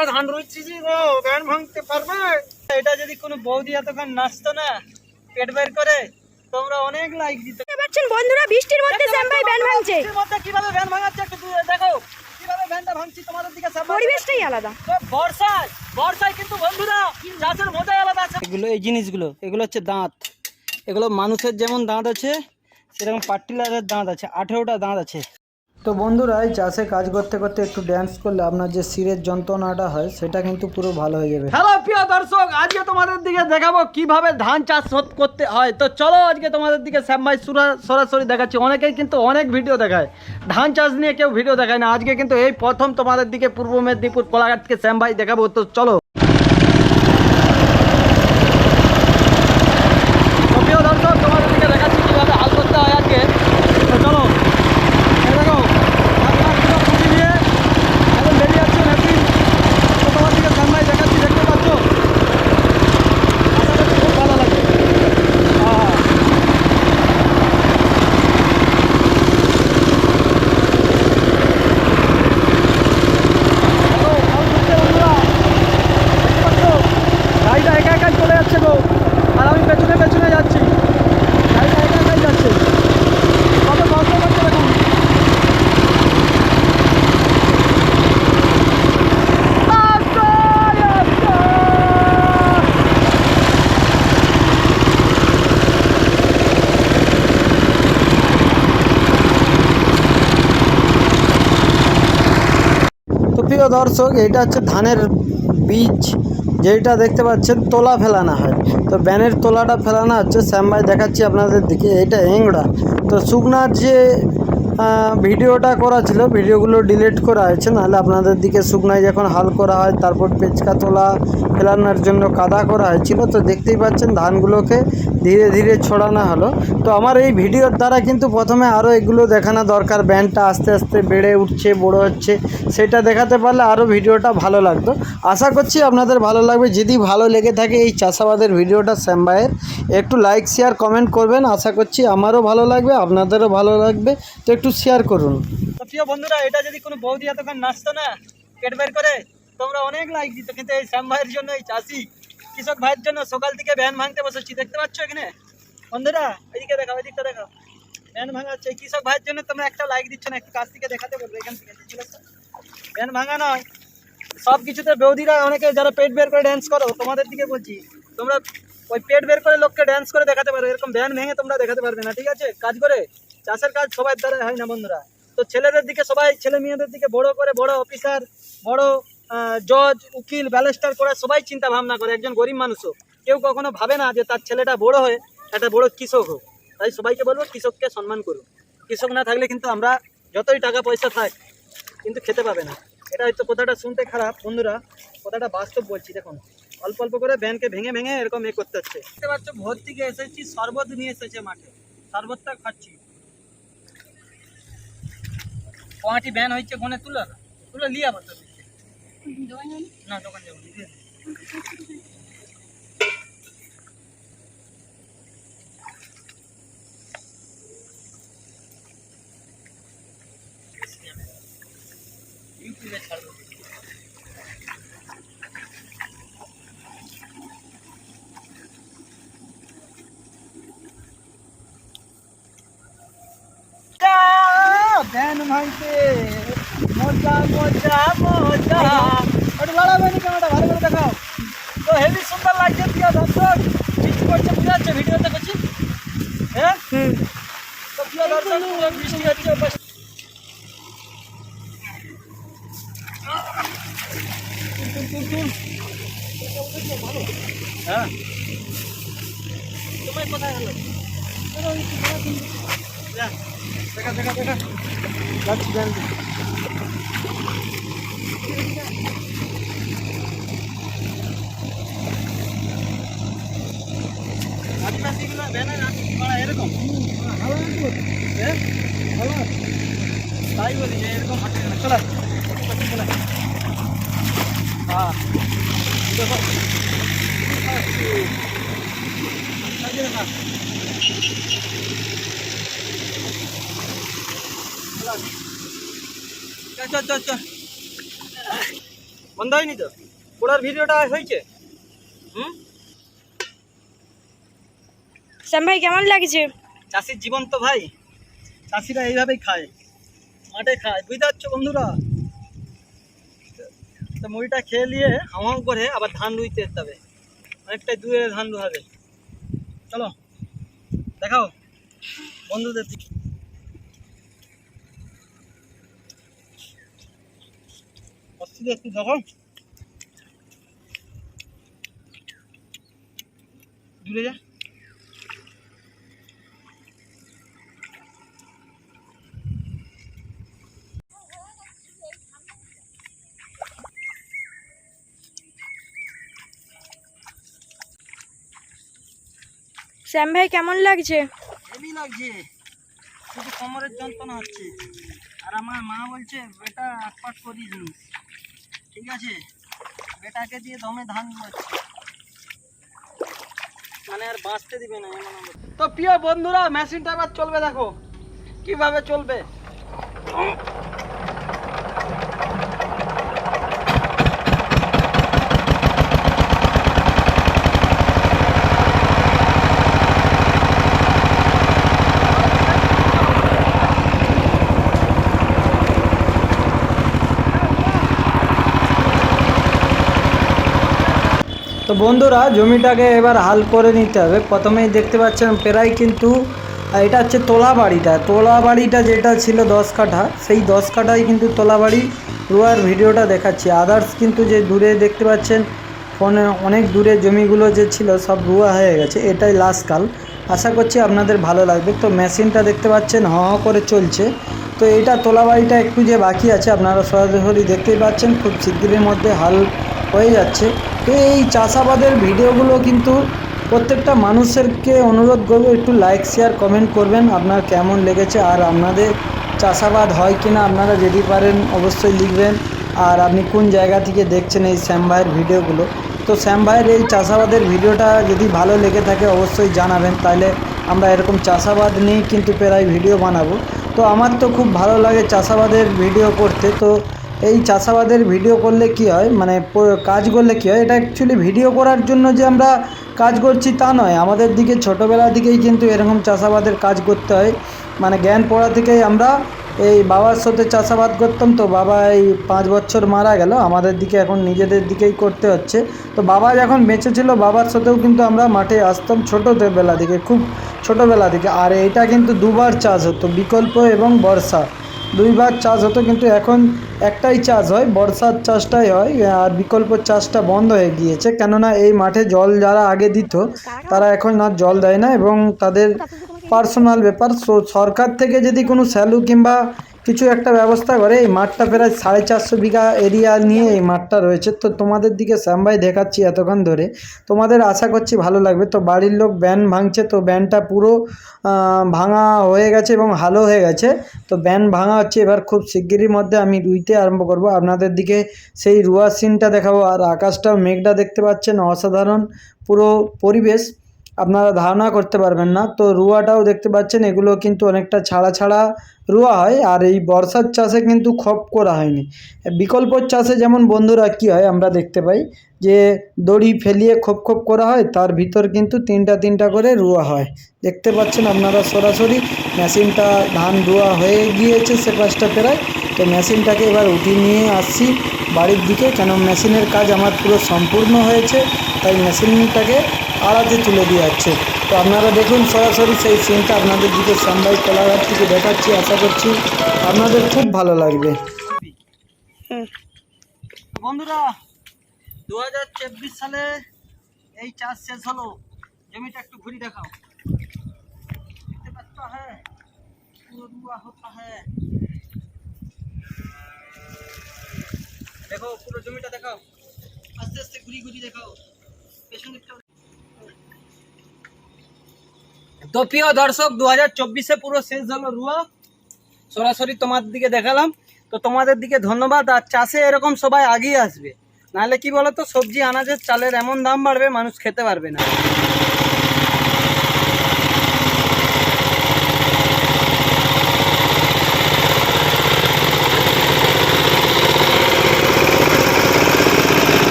ফাঁকা ধান রয়েছে যে গো ব্যান ভাঙতে পারবে? এটা যদি কোনো বৌদি এতক্ষণ নাচতো না পেট বের করে তোমরা অনেক লাইক দিতে। পাচ্ছেন বন্ধুরা বৃষ্টির মধ্যে শ্যাম ভাই ভাঙছে। বৃষ্টির মধ্যে কীভাবে ব্যান ভাঙাচ্ছে একটু দেখো। কীভাবে ভাঙছি তোমাদের দিকে সামনে। পরিবেশটাই আলাদা। তো বর্ষায় বর্ষায় কিন্তু বন্ধুরা চাষের মজাই আলাদা আছে। এগুলো এই জিনিসগুলো এগুলো হচ্ছে দাঁত। এগুলো মানুষের যেমন দাঁত আছে সেরকম পার্টিলারের দাঁত আছে আঠেরোটা দাঁত আছে। তো বন্ধুরা এই চাষে কাজ করতে করতে একটু ড্যান্স করলে আপনার যে শিরের যন্ত্রণাটা হয়, সেটা কিন্তু পুরো ভালো হয়ে যাবে। হ্যালো প্রিয় দর্শক, আজকে তোমাদের দিকে দেখাবো কীভাবে ধান চাষ করতে হয়। তো চলো আজকে তোমাদের দিকে শ্যাম ভাই সুরা- সরাসরি দেখাচ্ছি। অনেকেই কিন্তু অনেক ভিডিও দেখায়। ধান চাষ নিয়ে কেউ ভিডিও দেখায় না। আজকে কিন্তু এই প্রথম তোমাদের দিকে পূর্ব মেদিনীপুর, কোলাঘাট থেকে শ্যাম ভাই দেখাবো। তো চলো তো প্রিয় দর্শক তোমাদের দিকে দেখাচ্ছি কীভাবে হাল করতে হয় আজকে তো চলো এই দেখো আপনার পুরো খুঁটি নিয়ে এখন বেরিয়ে যাচ্ছে মেশিন তো তোমার দিকে সামনে দেখাচ্ছি দেখতে পাচ্ছ আশা করছি খুব ভালো লাগে আহা। দেখো, হাল করছে বন্ধুরা। দেখতে পাচ্ছ? গাড়িটা একা একাই চলে যাচ্ছে গো আর আমি পেছনে পেছনে যাচ্ছি গাড়িটা একা একাই যাচ্ছে কত কষ্ট করছে দেখুন আস্তে, আস্তে। তো প্রিয় দর্শক এটা হচ্ছে ধানের বীজ যেটা দেখতে পাচ্ছেন তোলা ফেলানো হয়। তো ব্যানের তোলাটা ফেলানো হচ্ছে। শ্যামবাই দেখাচ্ছি আপনাদের দিকে। এটা এংড়া। তো শুকনার যে ভিডিওটা করা ছিল, ভিডিওগুলো ডিলিট করা হয়েছে, নাহলে আপনাদের দিকে শুকনায় যখন হাল করা হয়, তারপর পেচকা তোলা, ফেলানোর জন্য কাদা করা হয়েছিল, তো দেখতেই পাচ্ছেন ধানগুলোকে ধীরে ধীরে ছড়ানো হলো। তো আমার এই ভিডিওর দ্বারা কিন্তু প্রথমে আরও এগুলো দেখানো দরকার, ব্যান্ডটা আস্তে আস্তে বেড়ে উঠছে, বড় হচ্ছে, সেটা দেখাতে পারলে আরও ভিডিওটা ভালো লাগতো। আশা করছি আপনাদের ভালো লাগবে, যদি ভালো লেগে থাকে এই চাষাবাদের ভিডিওটা, শ্যাম ভাইয়ের, একটু লাইক শেয়ার কমেন্ট করবেন। আশা করছি আমারও ভালো লাগবে, আপনাদেরও ভালো লাগবে। তো একটু শেয়ার করুন। তো প্রিয় বন্ধুরা, এটা যদি কোনো বৌদি এতক্ষণ নাচতো না, পেট বের করে, তোমরা অনেক লাইক দিত। কিন্তু এই শ্যাম ভাইয়ের জন্য, এই চাষি কৃষক ভাইয়ের জন্য সকাল থেকে ভ্যান ভাঙতে বসেছি। দেখতে পাচ্ছ এখানে? বন্ধুরা, এদিকে দেখাও, এদিকটা দেখাও। ভ্যান ভাঙাচ্ছে। কৃষক ভাইয়ের জন্য তোমরা একটা লাইক দিচ্ছ না, একটু কাছ থেকে দেখাতে বলবে এখান থেকে ভ্যান ভাঙা নয়। সব কিছুতে বৌদিরা অনেকে যারা পেট বের করে ড্যান্স করো, তোমাদের দিকে বলছি, তোমরা ওই পেট বের করে লোককে ড্যান্স করে দেখাতে পারো। এরকম ভ্যান ভেঙে তোমরা দেখাতে পারবে না, ঠিক আছে? কাজ করে। চাষের কাজ সবার দ্বারা হয় না বন্ধুরা। তো ছেলেদের দিকে সবাই, ছেলে মেয়েদের দিকে বড় করে বড় অফিসার বড় জজ উকিল ব্যালেস্টার করে সবাই চিন্তা ভাবনা করে, একজন গরিব মানুষও। কেউ কখনো ভাবে না যে তার ছেলেটা বড় হয়ে একটা বড় কৃষক হোক। তাই সবাইকে বলব, কৃষককে সম্মান করুন। কৃষক না থাকলে কিন্তু আমরা যতই টাকা পয়সা থাক, কিন্তু খেতে পাবে না। এটা হয়তো কথাটা শুনতে খারাপ, বন্ধুরা। কথাটা বাস্তব বলছি, দেখুন। অল্প অল্প করে ব্যানকে ভেঙে ভেঙে এরকম এ করতে হচ্ছে। দেখতে পাচ্ছ ভোর থেকে এসেছি, শরবত নিয়ে এসেছে মাঠে। শরবতটা খাচ্ছি। পাঁচটি ব্যান হয়েছে কোনে তুলো তুলো লিয়া আবার না দোকান যাব ইউটিউবে ছাড়বো। ভাঙতে মজা মজা মজা। ওটা লড়াবে নি কেন? ভালো করে দেখাও। তো হেভি সুন্দর লাগছে প্রিয় দর্শক। বৃষ্টি পড়ছে বুঝা যাচ্ছে ভিডিওতে করছি হ্যাঁ? তো প্রিয় দর্শক বৃষ্টি হচ্ছে। হ্যাঁ? তোমার কোথায় হলো? দেখা দেখা দেখা। যাচ্ছি ব্যাংকে আদিবাসীগুলো ব্যানার করা এরকম। হ্যাঁ? ভালো তাই বলি যে এরকম হাঁটে চলা চলা হ্যাঁ দেখো। সাইডে রাখা চল চল চল বন্ধ হয়নি তো? পোড়ার ভিডিওটা হয়েছে? হুম? শ্যাম ভাই কেমন লাগছে? চাষির জীবন তো ভাই চাষিরা এইভাবেই খায়। মাঠে খায়। বুঝতে পারছ বন্ধুরা? তো মুড়িটা খেয়ে নিয়ে হাওয়া করে আবার ধান রুইতে যেতে হবে। অনেকটাই দূরে ধান রুহাবে চলো দেখাও। বন্ধুদের দিকে। অস্থির একটু দেখো দূরে যা। শ্যাম ভাই কেমন লাগছে? হেভি লাগছে। শুধু কোমরের যন্ত্রণা হচ্ছে। আর আমার মা বলছে বেটা একপাট করিস নি ঠিক আছে? বেটাকে দিয়ে দমে ধান মানে আর বাঁচতে দিবে না তো প্রিয় বন্ধুরা মেশিনটা আবার চলবে দেখো। কীভাবে চলবে? বন্ধুরা, জমিটাকে এবার হাল করে নিতে হবে। প্রথমেই দেখতে পাচ্ছেন প্রায় কিন্তু এটা হচ্ছে তোলা বাড়িটা তোলা বাড়িটা যেটা ছিল দশ কাঠা, সেই দশ কাঠায় কিন্তু তোলা বাড়ি রোয়ার ভিডিওটা দেখাচ্ছি। আদার্স কিন্তু যে দূরে দেখতে পাচ্ছেন, ফোনে অনেক দূরে জমিগুলো যে ছিল, সব রুয়া হয়ে গেছে। এটাই লাস্ট কাল। আশা করছি আপনাদের ভালো লাগবে। তো মেশিনটা দেখতে পাচ্ছেন, হ হ করে চলছে। তো এটা তোলা বাড়িটা একটু যে বাকি আছে, আপনারা সরাসরি দেখতেই পাচ্ছেন। খুব শিগগিরের মধ্যে হাল হয়ে যাচ্ছে। তো এই চাষাবাদের ভিডিওগুলো কিন্তু প্রত্যেকটা মানুষেরকে অনুরোধ করব, একটু লাইক শেয়ার কমেন্ট করবেন আপনার কেমন লেগেছে আর আপনাদের চাষাবাদ হয় কি না আপনারা যদি পারেন অবশ্যই লিখবেন। আর আপনি কোন জায়গা থেকে দেখছেন এই শ্যাম ভাইয়ের ভিডিওগুলো? তো শ্যাম ভাইয়ের এই চাষাবাদের ভিডিওটা যদি ভালো লেগে থাকে অবশ্যই জানাবেন তাহলে আমরা এরকম চাষাবাদ নিয়েই কিন্তু প্রায় ভিডিও বানাবো। তো আমার তো খুব ভালো লাগে চাষাবাদের ভিডিও করতে, তো এই চাষাবাদের ভিডিও করলে কি হয়? মানে কাজ করলে কি হয়? এটা অ্যাকচুয়ালি ভিডিও করার জন্য যে আমরা কাজ করছি তা নয়। আমাদের দিকে, ছোটোবেলা থেকেই কিন্তু এরকম চাষাবাদের কাজ করতে হয়। মানে জ্ঞান পড়া থেকেই আমরা এই বাবার সাথে চাষাবাদ করতাম। তো বাবা এই পাঁচ বছর মারা গেল। আমাদের দিকে এখন নিজেদের দিকেই করতে হচ্ছে। তো বাবা যখন বেঁচে ছিল, বাবার সাথেও কিন্তু আমরা মাঠে আসতাম ছোটোতে বেলা থেকে খুব ছোটোবেলা থেকে আর এটা কিন্তু দুবার চাষ হতো, বিকল্প এবং বর্ষা। দুইবার চাষ হতো কিন্তু এখন একটাই চাষ হয় বর্ষার চাষটাই হয় আর বিকল্প চাষটা বন্ধ হয়ে গিয়েছে। কেননা এই মাঠে জল যারা আগে দিত তারা এখন আর জল দেয় না এবং তাদের পার্সোনাল ব্যাপার। সরকার থেকে যদি কোনো স্যালু কিংবা কিছু একটা ব্যবস্থা করে, এই মাঠটা প্রায় সাড়ে চারশো বিঘা এরিয়া নিয়ে এই মাঠটা রয়েছে। তো তোমাদের দিকে শ্যামভাই দেখাচ্ছি এতক্ষণ ধরে। তোমাদের আশা করছি ভালো লাগবে। তো বাড়ির লোক ব্যান ভাঙছে, তো ব্যানটা পুরো ভাঙা হয়ে গেছে এবং ভালো হয়ে গেছে। তো ব্যান ভাঙা হচ্ছে, এবার খুব শিগগিরই মধ্যে আমি রুইতে আরম্ভ করব। আপনাদের দিকে সেই রুয়া সিনটা দেখাবো। আর আকাশটাও মেঘটা দেখতে পাচ্ছেন, অসাধারণ পুরো পরিবেশ। আপনারা ধারণা করতে পারবেন না। তো রুয়াটাও দেখতে পাচ্ছেন, এগুলো কিন্তু অনেকটা ছাড়া ছাড়া রুয়া হয়, আর এই বর্ষার চাষে কিন্তু খপ করা হয়নি। বিকল্প চাষে যেমন বন্ধুরা কী হয়, আমরা দেখতে পাই যে দড়ি ফেলিয়ে খোপ খোপ করা হয়, তার ভিতর কিন্তু তিনটা তিনটা করে রুয়া হয়। দেখতে পাচ্ছেন আপনারা সরাসরি মেশিনটা ধান রুয়া হয়ে গিয়েছে সে পাশটা প্রায় তো মেশিনটাকে এবার উঠিয়ে নিয়ে আসছি বাড়ির দিকে। কেন মেশিনের কাজ আমার পুরো সম্পূর্ণ হয়েছে তাই মেশিনটাকে আড়াতে তুলে দিয়ে যাচ্ছে। তো আপনারা দেখুন সরাসরি সেই সিনটা আপনাদের দিকে সামবাই কোলাঘাট থেকে দেখাচ্ছি আশা করছি আপনাদের খুব ভালো লাগবে। বন্ধুরা দু হাজার চব্বিশ সালে এই চাষ শেষ হলো। জমিটা একটু ঘুরি দেখাও। দেখতে পাচ্ছ হ্যাঁ। দিকটা তো প্রিয় দর্শক দু হাজার চব্বিশে পুরো শেষ হলো রুয়া। সরাসরি তোমার দিকে দেখালাম। তো তোমাদের দিকে ধন্যবাদ। আর চাষে এরকম সবাই আগিয়ে আসবে। নাহলে কি বলতো, সবজি, আনাজের চালের এমন দাম বাড়বে, মানুষ খেতে পারবে না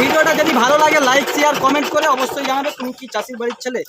ভিডিওটা যদি ভালো লাগে লাইক শেয়ার কমেন্ট করে অবশ্যই জানাবে তুমি কি চাষির বাড়ির ছেলে?